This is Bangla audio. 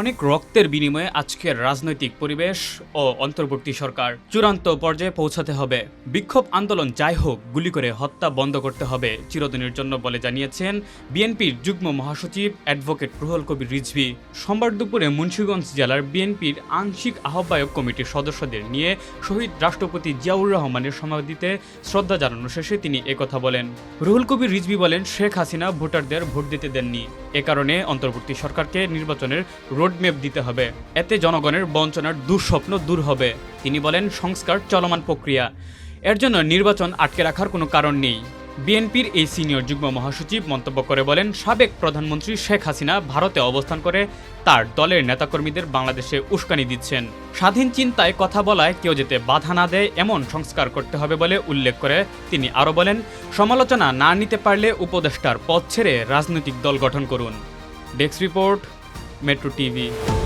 অনেক রক্তের বিনিময়ে আজকের রাজনৈতিক পরিবেশ ও অন্তর্বর্তী সরকার চূড়ান্ত পর্যায়ে পৌঁছাতে হবে। বিক্ষোভ আন্দোলন যাই হোক, গুলি করে হত্যা বন্ধ করতে হবে, চিরদিনের জন্য বলে জানিয়েছেন বিএনপির যুগ্ম মহাসচিব অ্যাডভোকেট রুহুল কবির রিজভি। সোমবার দুপুরে মুন্সীগঞ্জ জেলার বিএনপির আংশিক আহ্বায়ক কমিটির সদস্যদের নিয়ে শহীদ রাষ্ট্রপতি জিয়াউর রহমানের সমাধিতে শ্রদ্ধা জানানো শেষে তিনি একথা বলেন। রুহুল কবির রিজভি বলেন, শেখ হাসিনা ভোটারদের ভোট দিতে দেননি। এ কারণে অন্তর্বর্তী সরকারকে নির্বাচনের রোডম্যাপ দিতে হবে। এতে জনগণের বঞ্চনার দুঃস্বপ্ন দূর হবে। তিনি বলেন, সংস্কার চলমান প্রক্রিয়া। এর জন্য নির্বাচন আটকে রাখার কোনো কারণ নেই। বিএনপির এই সিনিয়র যুগ্ম মহাসচিব মন্তব্য করে বলেন, সাবেক প্রধানমন্ত্রী শেখ হাসিনা ভারতে অবস্থান করে তার দলের নেতাকর্মীদের বাংলাদেশে উস্কানি দিচ্ছেন। স্বাধীন চিন্তায় কথা বলায় কেউ যেতে বাধা না দেয়, এমন সংস্কার করতে হবে বলে উল্লেখ করে তিনি আরও বলেন, সমালোচনা না নিতে পারলে উপদেষ্টার পথ ছেড়ে রাজনৈতিক দল গঠন করুন। Desk report Metro TV.